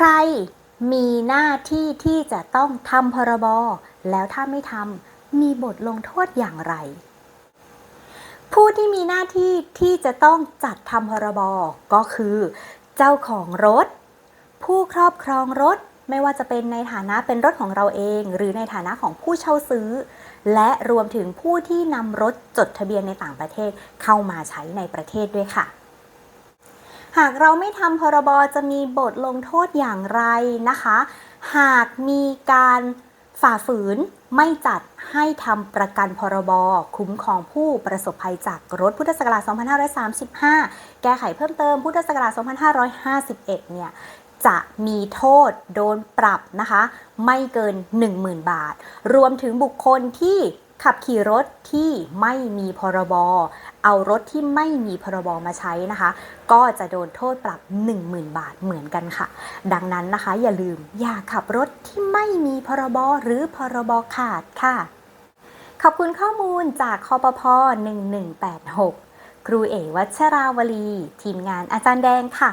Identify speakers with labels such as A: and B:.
A: ใครมีหน้าที่ที่จะต้องทำพรบแล้วถ้าไม่ทำมีบทลงโทษอย่างไร ผู้ที่มีหน้าที่ที่จะต้องจัดทำพรบก็คือ เจ้าของรถ ผู้ครอบครองรถไม่ว่าจะเป็นในฐานะเป็นรถของเราเอง หรือในฐานะของผู้เช่าซื้อ และรวมถึงผู้ที่นำรถจดทะเบียนในต่างประเทศเข้ามาใช้ในประเทศด้วยค่ะ หากเราไม่ทำพรบจะมีบทลงโทษอย่างไรนะคะ หากมีการฝ่าฝืนไม่จัดให้ทำประกันพรบคุ้มครองผู้ประสบภัยจากรถพุทธศักราช 2535 แก้ไขเพิ่มเติมพุทธศักราช 2551 เนี่ยจะมีโทษโดนปรับนะคะ ไม่เกิน 10,000 บาท รวมถึงบุคคลที่ขับขี่รถที่ไม่มีพรบ เอารถที่ไม่มีพรบมาใช้นะคะ ก็จะโดนโทษปรับ 10,000 บาทเหมือนกันค่ะ ดังนั้นนะคะอย่าลืมอย่าขับรถที่ไม่มีพรบหรือพรบขาดค่ะ ขอบคุณข้อมูลจากคอปพ1186 ครูเอวัชราวลี ทีมงานอาจารย์แดงค่ะ